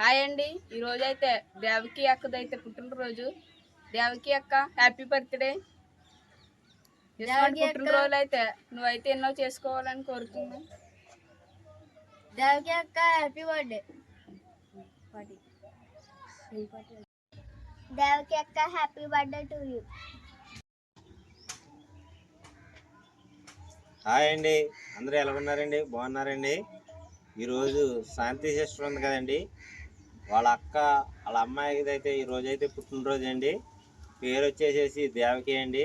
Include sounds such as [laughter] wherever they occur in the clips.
Hi అండి. ఈరోజు అయితే దేవకి అక్కదైతే పుట్టినరోజు. దేవకి అక్క హ్యాపీ బర్త్డే. పుట్టినరోజు అయితే నువ్వైతే ఎన్నో చేసుకోవాలని కోరుతున్నాను దేవకి అక్క హ్యాపీ బర్త్డే. దేవకి అక్క happy birthday to you. Hi అండి. అందరూ ఎలా ఉన్నారండి? బాగున్నారండి? ఈరోజు శాంతి సిస్టర్ ఉంది కదండి. వాళ్ళ అక్క వాళ్ళ అమ్మాయికి అయితే ఈ అయితే పుట్టినరోజు అండి పేరు వచ్చేసేసి దేవకి అండి.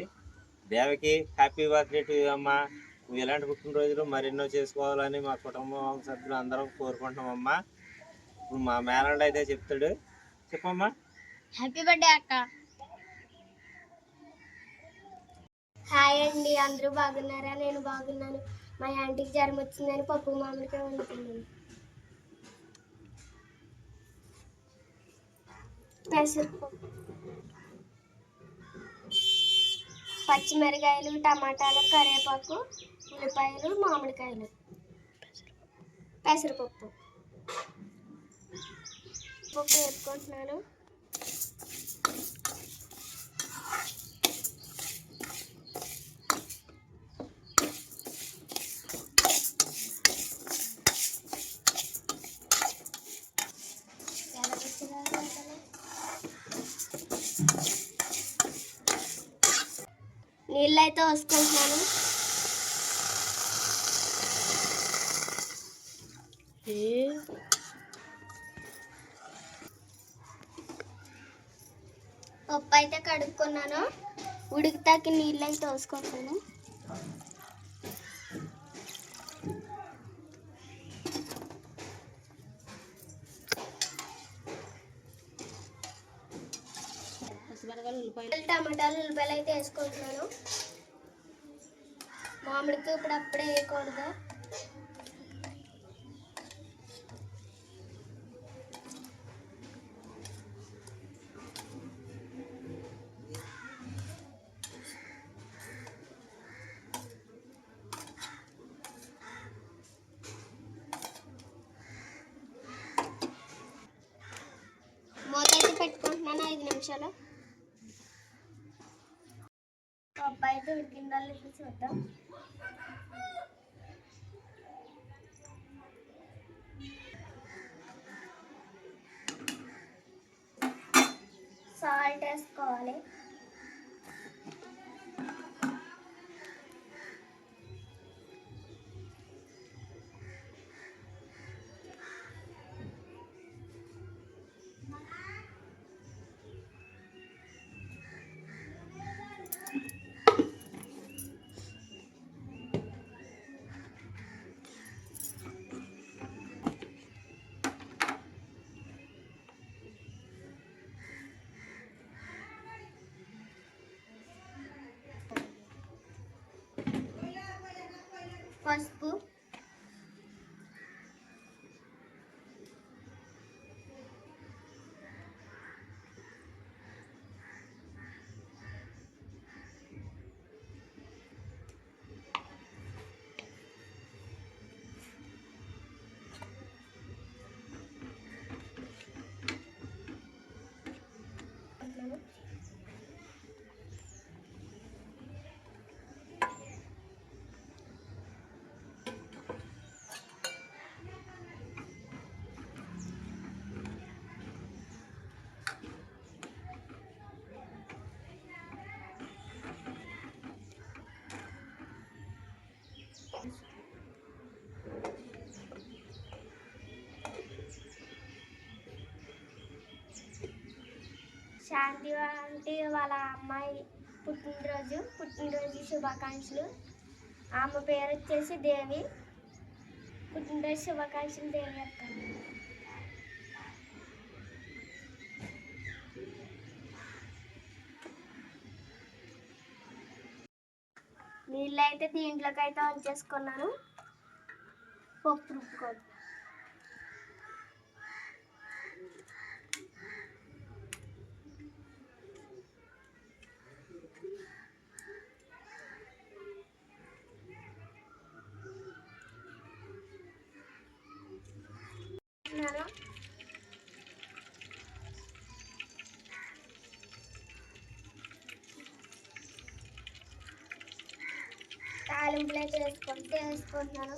దేవకి హ్యాపీ బర్త్డే టు అమ్మ. నువ్వు ఇలాంటి పుట్టినరోజులు మరెన్నో చేసుకోవాలని మా కుటుంబం సభ్యులు అందరం కోరుకుంటున్నామమ్మా. ఇప్పుడు మా మేనల్డ్ అయితే చెప్తాడు. చెప్పమ్మా. హ్యాపీ బర్త్డే అక్క. హాయ్ అండి అందరూ బాగున్నారా? నేను బాగున్నాను. మా ఆంటీకి జ్వరం వచ్చిందని పప్పు మామిడికాయ వండుతున్నాను. పెసరపప్పు పచ్చిమిరకాయలు టమాటాలు కరివేపాకు ఉల్లిపాయలు మామిడికాయలు. పెసరపప్పు. పప్పు వేసుకుంటున్నాను నీళ్ళు అయితే వేసుకుంటున్నాను. పప్పు అయితే కడుక్కున్నాను. ఉడికితాకి నీళ్ళు అయితే వేసుకుంటాను టమాటాలు ఉల్లిపాయలు అయితే వేసుకుంటున్నాను. మామిడికి ఇప్పుడు అప్పుడే వేయకూడదు. మూత అయితే పెట్టుకుంటున్నాను ఐదు నిమిషాలు. పప్పు గిన్నెలు ఉడికిందా వద్దాం. సాల్ట్ వేసుకోవాలి. పసుపు శాంతి అంటే వాళ్ళ అమ్మాయి పుట్టినరోజు పుట్టినరోజు శుభాకాంక్షలు. ఆమె పేరు వచ్చేసి దేవి. పుట్టినరోజు శుభాకాంక్షలు దేవి అక్క. నీళ్ళు అయితే దీంట్లోకి అయితే వచ్చేసుకున్నాను పప్పు రుబ్బుకోవాలి తాలింపులు అయితే వేసుకుంటే వేసుకుంటున్నాను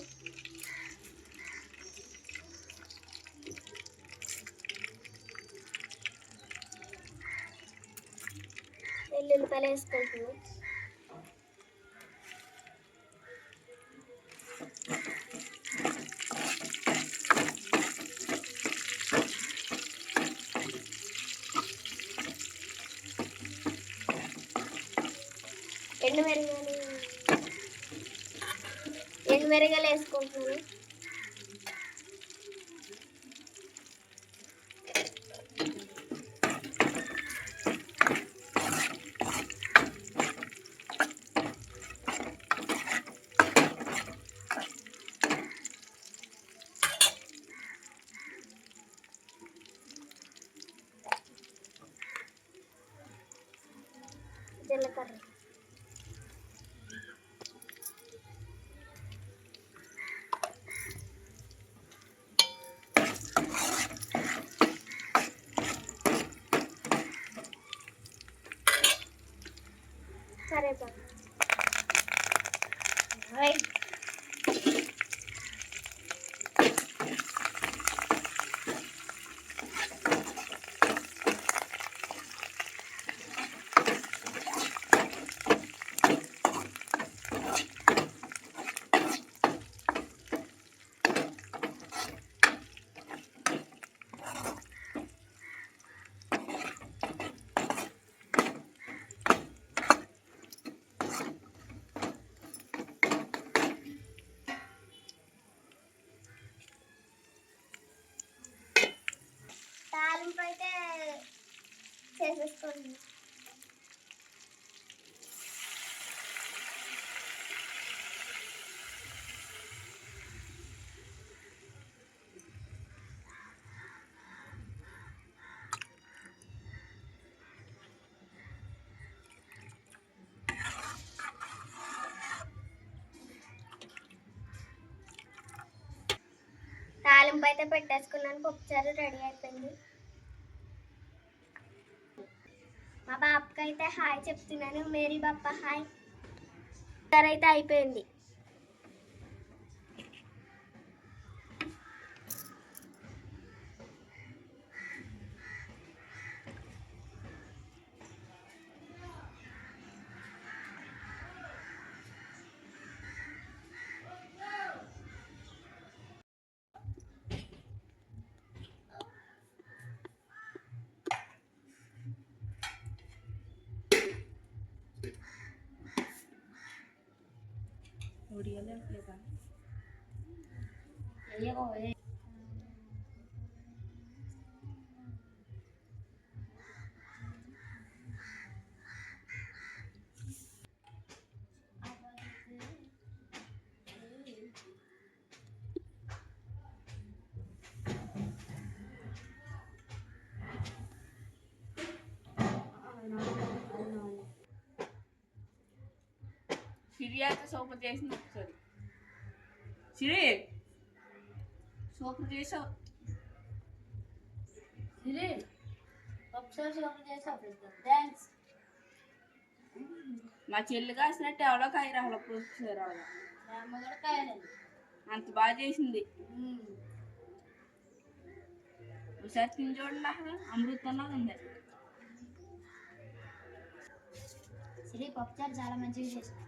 వెల్లుల్లిపాయలు వేసుకుంటున్నాను Verga, concluir. de la carrera. Right తాలింపు అయితే చేసేసుకోండి తాలింపు అయితే పెట్టేసుకున్నాను. పప్పుచారు రెడీ అయిపోయింది మా అయితే హాయ్ చెప్తున్నాను. Mary Bappa hi. సరైతే అయిపోయింది. సరే అయితే అయిపోయింది సిరి అయితే సూపర్ చేసింది ఒకసారి. సిరి! సూపర్ చేసావు సిరి! ఒకసారి సూపర్ చేసావు థ్యాంక్స్ మా చెల్లి కాసినట్టు ఎవరో కాయ రావాలి ప్రొఫెసర్ అంత బాగా చేసింది. ఒకసారి తిని చూడండి అసలు అమృతంలా ఉంది. శ్రీ పప్పుచారు చాలా మంచిగా చేసింది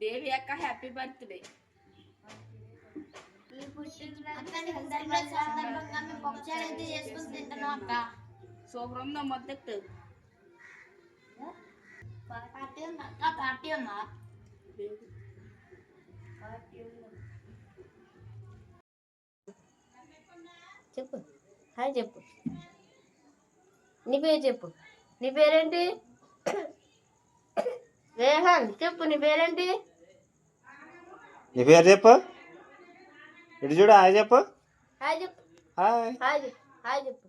దేవి అక్క హ్యాపీ బర్త్డే. సూపర్ ఉందా మొద్దట్టు పార్టీ ఉందా అక్క? పార్టీ ఉందా. చెప్పు. హాయ్ చెప్పు. నీ పేరు చెప్పు. నీ పేరేంటి? [coughs] రేహాన్ చెప్పు నీ పేరేంటి? నీ పేరు చెప్పు. ఇటు చూడు హాయ్ చెప్పు. హాయ్ చెప్పు. హాయ్. హాయ్ చెప్పు.